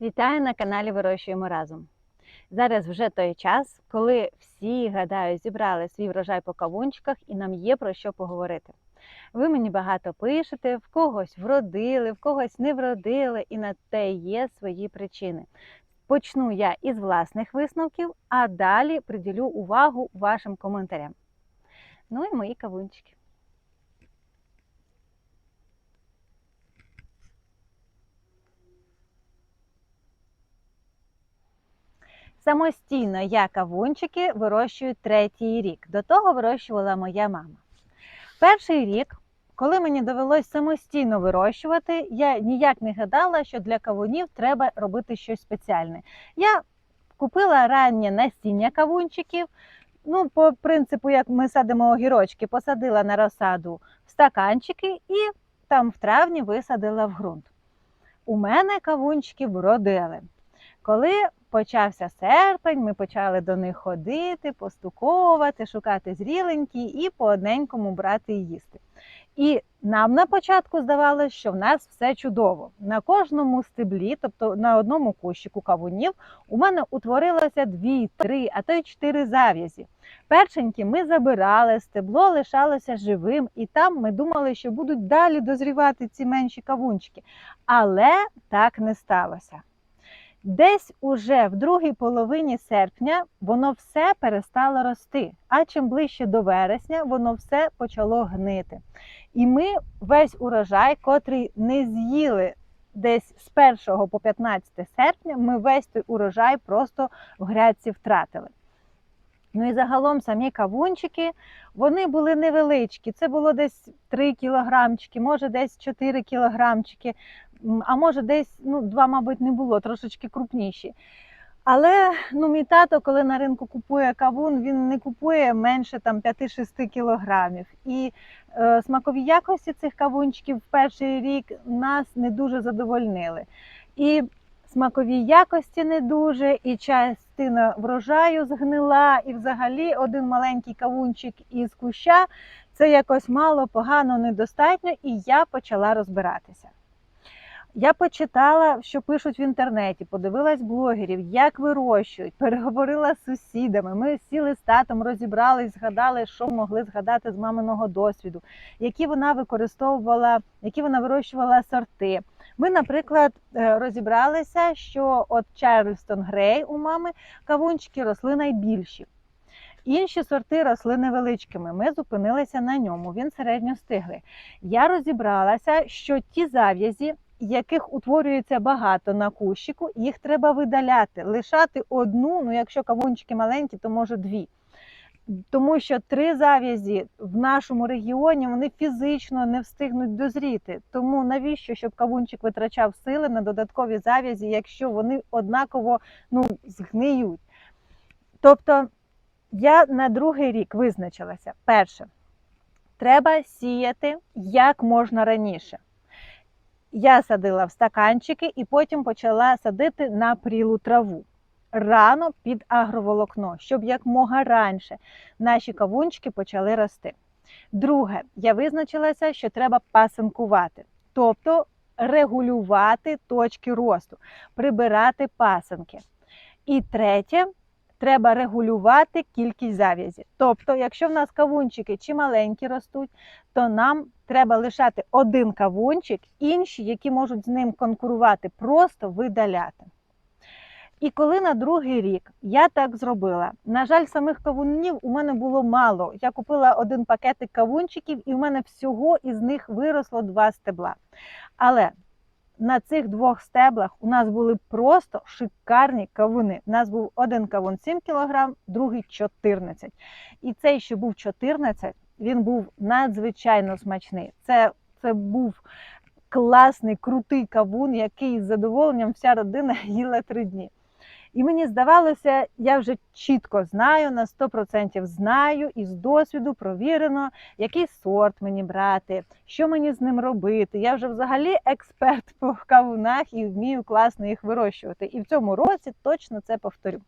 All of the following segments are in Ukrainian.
Вітаю на каналі Вирощуємо разом. Зараз вже той час, коли всі, гадаю, зібрали свій врожай по кавунчиках і нам є про що поговорити. Ви мені багато пишете, в когось вродили, в когось не вродили, і на те є свої причини. Почну я із власних висновків, а далі приділю увагу вашим коментарям. Ну і мої кавунчики. Самостійно я кавунчики вирощую третій рік. До того вирощувала моя мама. Перший рік, коли мені довелось самостійно вирощувати, я ніяк не гадала, що для кавунів треба робити щось спеціальне. Я купила раннє насіння кавунчиків. Ну, по принципу, як ми садимо огірочки, посадила на розсаду в стаканчики і там в травні висадила в ґрунт. У мене кавунчики вродили. Коли почався серпень, ми почали до них ходити, постуковувати, шукати зріленькі і по одненькому брати і їсти. І нам на початку здавалося, що в нас все чудово. На кожному стеблі, тобто на одному кущику кавунів, у мене утворилося дві, три, а то й чотири зав'язі. Першенькі ми забирали, стебло лишалося живим, і там ми думали, що будуть далі дозрівати ці менші кавунчики. Але так не сталося. Десь уже в другій половині серпня воно все перестало рости, а чим ближче до вересня воно все почало гнити. І ми весь урожай, котрий не з'їли десь з 1 по 15 серпня, ми весь той урожай просто в грядці втратили. Ну і загалом самі кавунчики, вони були невеличкі. Це було десь 3 кілограмчики, може десь 4 кілограмчики, а може десь ну, 2, мабуть, не було, трошечки крупніші. Але ну, мій тато, коли на ринку купує кавун, він не купує менше там 5-6 кілограмів. І е, смакові якості цих кавунчиків в перший рік нас не дуже задовольнили. І смакові якості не дуже, і частина врожаю згнила, і взагалі один маленький кавунчик із куща це якось мало, погано, недостатньо, і я почала розбиратися. Я почитала, що пишуть в інтернеті, подивилась блогерів, як вирощують, переговорила з сусідами. Ми сіли з татом, розібрались, згадали, що могли згадати з маминого досвіду, які вона використовувала, які вона вирощувала сорти. Ми, наприклад, е, розібралися, що от Чарльстон Грей у мами кавунчики росли найбільші. Інші сорти росли невеличкими. Ми зупинилися на ньому. Він середньостиглий. Я розібралася, що ті зав'язі, яких утворюється багато на кущику, їх треба видаляти, лишати одну. Ну, якщо кавунчики маленькі, то може дві. Тому що три зав'язі в нашому регіоні вони фізично не встигнуть дозріти. Тому навіщо, щоб кавунчик витрачав сили на додаткові зав'язі, якщо вони однаково ну, згниють? Тобто я на другий рік визначилася. Перше, треба сіяти як можна раніше. Я садила в стаканчики і потім почала садити на прілу траву. Рано під агроволокно, щоб якмога раніше наші кавунчики почали рости. Друге, я визначилася, що треба пасинкувати, тобто регулювати точки росту, прибирати пасинки. І третє, треба регулювати кількість зав'язів. Тобто, якщо в нас кавунчики чи маленькі ростуть, то нам треба лишати один кавунчик, інші, які можуть з ним конкурувати, просто видаляти. І коли на другий рік я так зробила, на жаль, самих кавунів у мене було мало. Я купила один пакетик кавунчиків, і в мене всього із них виросло два стебла. Але на цих двох стеблах у нас були просто шикарні кавуни. У нас був один кавун 7 кг, другий 14 І цей, що був 14, він був надзвичайно смачний. Це, це був класний, крутий кавун, який з задоволенням вся родина їла три дні. І мені здавалося, я вже чітко знаю, на 100% знаю і з досвіду провірено, який сорт мені брати, що мені з ним робити. Я вже взагалі експерт по кавунах і вмію класно їх вирощувати. І в цьому році точно це повторю.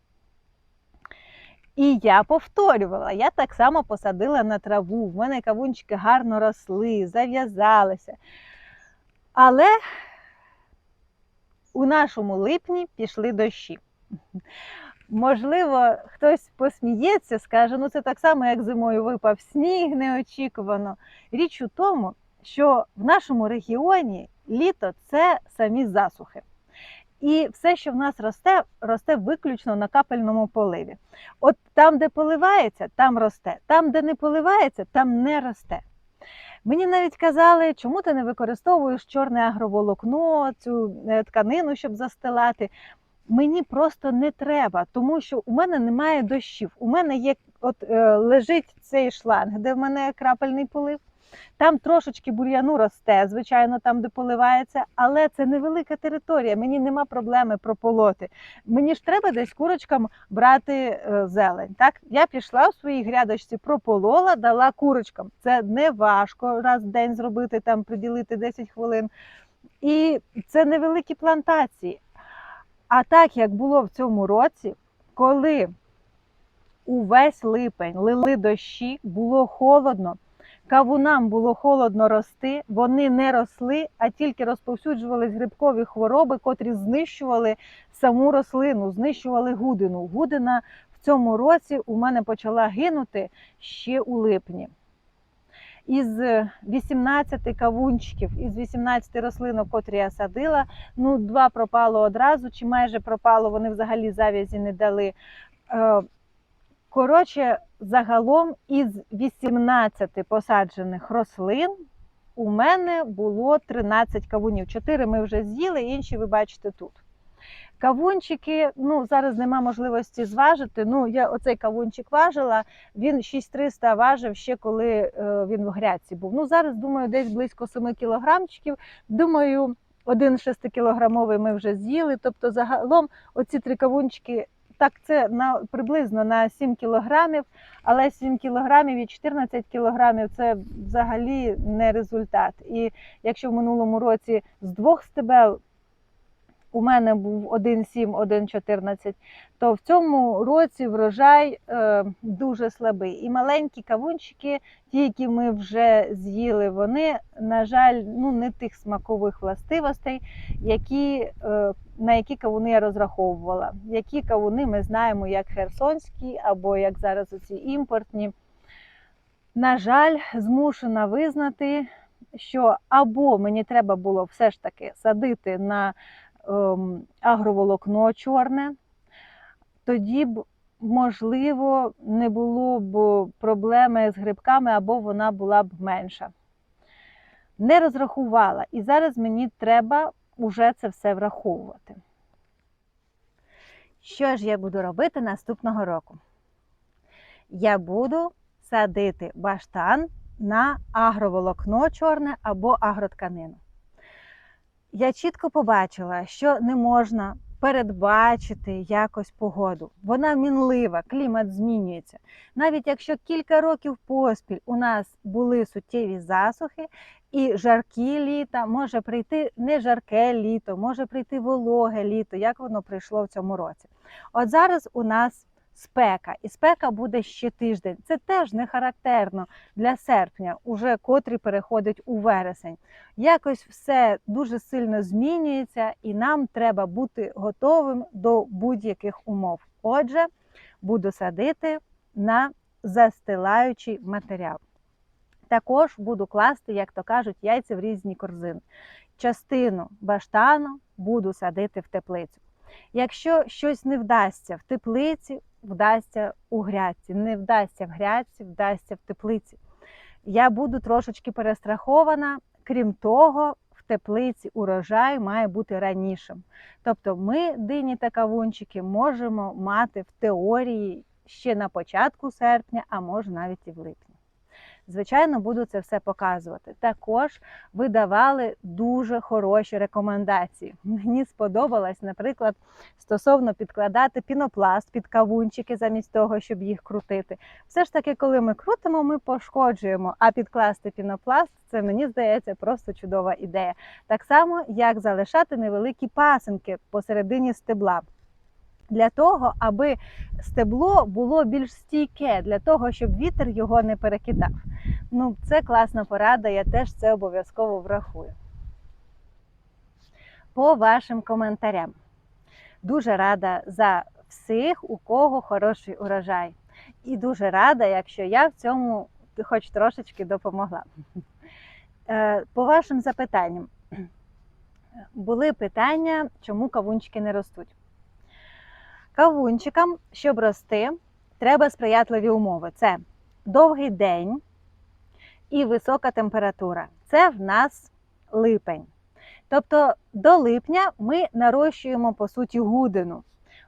І я повторювала, я так само посадила на траву. В мене кавунчики гарно росли, зав'язалися. Але у нашому липні пішли дощі. Можливо, хтось посміється, скаже, ну це так само, як зимою випав сніг неочікувано. Річ у тому, що в нашому регіоні літо це самі засухи. І все, що в нас росте, росте виключно на капельному поливі. От там, де поливається, там росте. Там, де не поливається, там не росте. Мені навіть казали, чому ти не використовуєш чорне агроволокно, цю е, тканину, щоб застилати. Мені просто не треба, тому що у мене немає дощів. У мене є, от е, лежить цей шланг, де в мене крапельний полив. Там трошечки бур'яну росте, звичайно, там, де поливається, але це невелика територія. Мені нема проблеми прополоти. Мені ж треба десь курочкам брати е, зелень. Так, я пішла в своїй грядочці, прополола, дала курочкам. Це не важко раз в день зробити, там приділити 10 хвилин. І це невеликі плантації. А так як було в цьому році, коли увесь липень лили дощі, було холодно. Кавунам було холодно рости, вони не росли, а тільки розповсюджувались грибкові хвороби, котрі знищували саму рослину, знищували гудину. Гудина в цьому році у мене почала гинути ще у липні. Із 18 кавунчиків, із 18 рослинок, котрі я садила, ну два пропало одразу, чи майже пропало, вони взагалі зав'язі не дали. Коротше, загалом із 18 посаджених рослин у мене було 13 кавунів. 4 ми вже з'їли, інші ви бачите тут. Кавунчики, ну зараз нема можливості зважити. Ну, я оцей кавунчик важила, він 6300 важив ще коли е, він в грядці був. Ну зараз думаю, десь близько 7 кілограмчиків. Думаю, один 6 кілограмовий ми вже з'їли. Тобто, загалом оці три кавунчики так, це на приблизно на 7 кілограмів, але 7 кілограмів і 14 кілограмів це взагалі не результат. І якщо в минулому році з двох стебел у мене був 1,7, 1,14, то в цьому році врожай е, дуже слабий. І маленькі кавунчики, ті, які ми вже з'їли, вони, на жаль, ну не тих смакових властивостей, які, е, на які кавуни я розраховувала. Які кавуни ми знаємо як херсонські, або як зараз оці імпортні. На жаль, змушена визнати, що або мені треба було все ж таки садити на агроволокно чорне, тоді б, можливо, не було б проблеми з грибками, або вона була б менша. Не розрахувала, і зараз мені треба уже це все враховувати. Що ж я буду робити наступного року? Я буду садити баштан на агроволокно чорне або агротканину я чітко побачила, що не можна передбачити якось погоду. Вона мінлива, клімат змінюється. Навіть якщо кілька років поспіль у нас були суттєві засухи і жаркі літа, може прийти не жарке літо, може прийти вологе літо, як воно прийшло в цьому році. От зараз у нас спека, і спека буде ще тиждень. Це теж не характерно для серпня, уже котрий переходить у вересень. Якось все дуже сильно змінюється, і нам треба бути готовим до будь-яких умов. Отже, буду садити на застилаючий матеріал. Також буду класти, як то кажуть, яйця в різні корзини. Частину баштану буду садити в теплицю. Якщо щось не вдасться в теплиці, вдасться у грядці, не вдасться в грядці, вдасться в теплиці. Я буду трошечки перестрахована, крім того, в теплиці урожай має бути ранішим. Тобто ми дині та кавунчики можемо мати в теорії ще на початку серпня, а може навіть і в липні. Звичайно, буду це все показувати. Також ви давали дуже хороші рекомендації. Мені сподобалось, наприклад, стосовно підкладати пінопласт під кавунчики, замість того, щоб їх крутити. Все ж таки, коли ми крутимо, ми пошкоджуємо. А підкласти пінопласт це мені здається просто чудова ідея. Так само, як залишати невеликі пасинки посередині стебла для того, аби стебло було більш стійке, для того, щоб вітер його не перекидав. Ну, це класна порада, я теж це обов'язково врахую. по вашим коментарям. Дуже рада за всіх, у кого хороший урожай. І дуже рада, якщо я в цьому хоч трошечки допомогла. Е, По вашим запитанням, були питання, чому кавунчики не ростуть. Кавунчикам, щоб рости, треба сприятливі умови. Це довгий день і висока температура. Це в нас липень. Тобто до липня ми нарощуємо по суті гудину.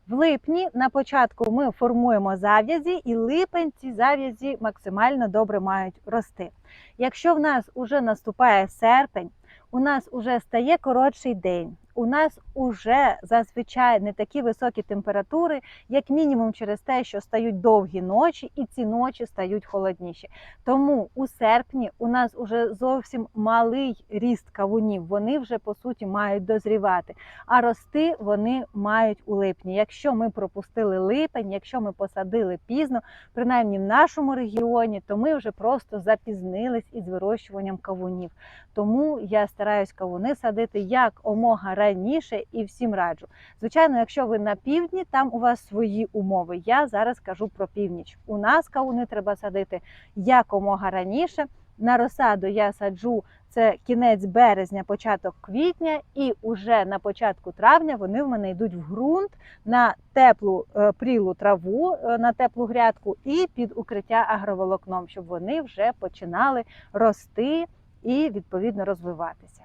В липні на початку ми формуємо зав'язі, і липень ці зав'язі максимально добре мають рости. Якщо в нас уже наступає серпень, у нас уже стає коротший день. У нас уже зазвичай не такі високі температури, як мінімум через те, що стають довгі ночі, і ці ночі стають холодніші. Тому у серпні у нас уже зовсім малий ріст кавунів. Вони вже по суті мають дозрівати, а рости вони мають у липні. Якщо ми пропустили липень, якщо ми посадили пізно, принаймні в нашому регіоні, то ми вже просто запізнились із вирощуванням кавунів. Тому я стараюсь кавуни садити як омога раніше і всім раджу. Звичайно, якщо ви на півдні, там у вас свої умови. Я зараз кажу про північ. У нас кавуни треба садити якомога раніше. На розсаду я саджу це кінець березня, початок квітня, і уже на початку травня вони в мене йдуть в ґрунт на теплу е, прілу траву, е, на теплу грядку і під укриття агроволокном, щоб вони вже починали рости і відповідно розвиватися.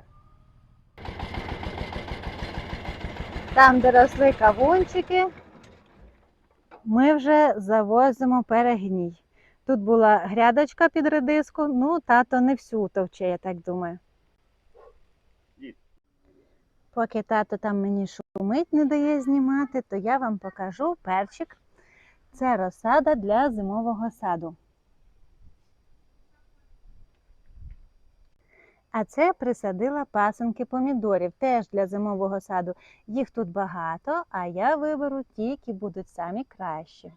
Там, де росли кавунчики, ми вже завозимо перегній. Тут була грядочка під редиску, ну тато не всю товче, я так думаю. Поки тато там мені шумить, не дає знімати, то я вам покажу перчик. Це розсада для зимового саду. А це присадила пасинки помідорів теж для зимового саду. Їх тут багато, а я виберу ті, які будуть самі кращі.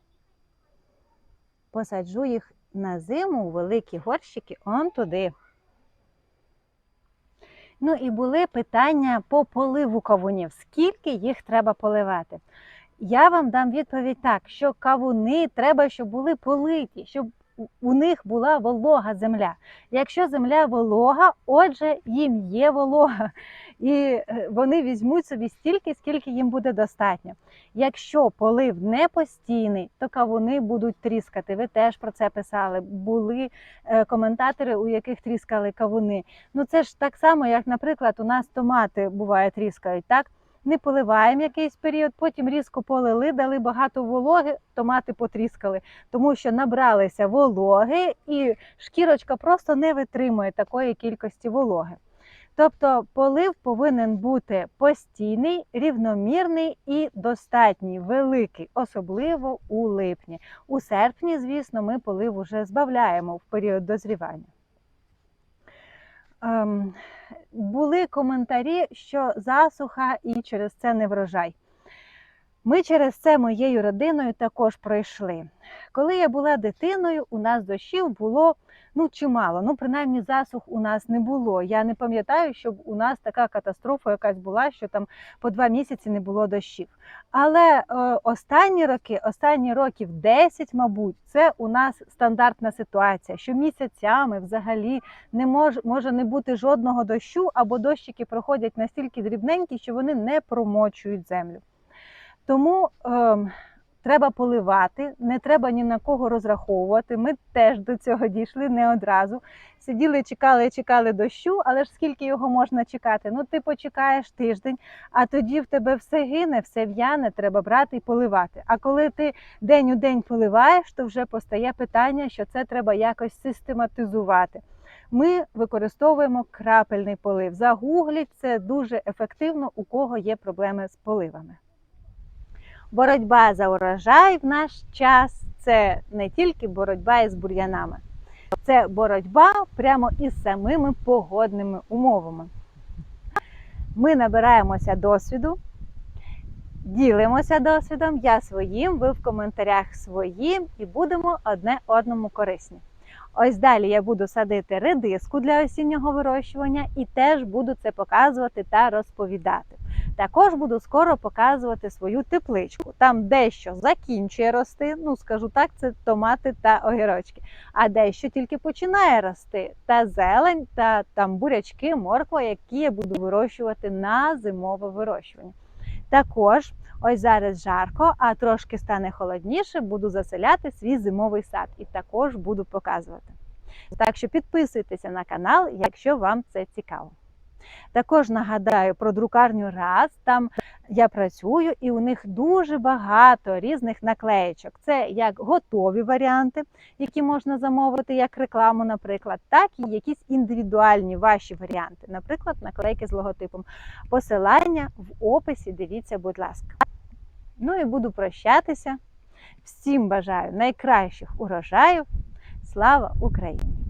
Посаджу їх на зиму у великі горщики он туди. Ну і були питання по поливу кавунів. Скільки їх треба поливати? Я вам дам відповідь так, що кавуни треба, щоб були политі, щоб у них була волога земля. Якщо земля волога, отже, їм є волога, і е, вони візьмуть собі стільки, скільки їм буде достатньо. Якщо полив не постійний, то кавуни будуть тріскати. Ви теж про це писали. Були е, коментатори, у яких тріскали кавуни. Ну це ж так само, як, наприклад, у нас томати буває тріскають. так? Не поливаємо якийсь період, потім різко полили, дали багато вологи, томати потріскали, тому що набралися вологи, і шкірочка просто не витримує такої кількості вологи. Тобто полив повинен бути постійний, рівномірний і достатній, великий, особливо у липні. У серпні, звісно, ми полив уже збавляємо в період дозрівання. Були коментарі, що засуха і через це не врожай. Ми через це моєю родиною також пройшли. Коли я була дитиною, у нас дощів було ну чимало. Ну, принаймні, засух у нас не було. Я не пам'ятаю, щоб у нас така катастрофа якась була, що там по два місяці не було дощів. Але е, останні роки, останні років 10, мабуть, це у нас стандартна ситуація, що місяцями взагалі не може, може не бути жодного дощу, або дощики проходять настільки дрібненькі, що вони не промочують землю. Тому е, треба поливати, не треба ні на кого розраховувати. Ми теж до цього дійшли не одразу. Сиділи, чекали, чекали дощу, але ж скільки його можна чекати? Ну, ти почекаєш тиждень, а тоді в тебе все гине, все в'яне, треба брати і поливати. А коли ти день у день поливаєш, то вже постає питання, що це треба якось систематизувати. Ми використовуємо крапельний полив. Загугліть це дуже ефективно, у кого є проблеми з поливами. Боротьба за урожай в наш час це не тільки боротьба із бур'янами, це боротьба прямо із самими погодними умовами. Ми набираємося досвіду, ділимося досвідом, я своїм, ви в коментарях своїм, і будемо одне одному корисні. Ось далі я буду садити редиску для осіннього вирощування і теж буду це показувати та розповідати. Також буду скоро показувати свою тепличку. Там дещо закінчує рости, ну скажу так, це томати та огірочки, а дещо тільки починає рости. Та зелень, та там бурячки, морква, які я буду вирощувати на зимове вирощування. Також ось зараз жарко, а трошки стане холодніше, буду заселяти свій зимовий сад і також буду показувати. Так що підписуйтеся на канал, якщо вам це цікаво. Також нагадаю про друкарню раз. Там я працюю, і у них дуже багато різних наклеєчок. Це як готові варіанти, які можна замовити як рекламу, наприклад, так і якісь індивідуальні ваші варіанти, наприклад, наклейки з логотипом. Посилання в описі. Дивіться, будь ласка. Ну і буду прощатися. Всім бажаю найкращих урожаїв. Слава Україні!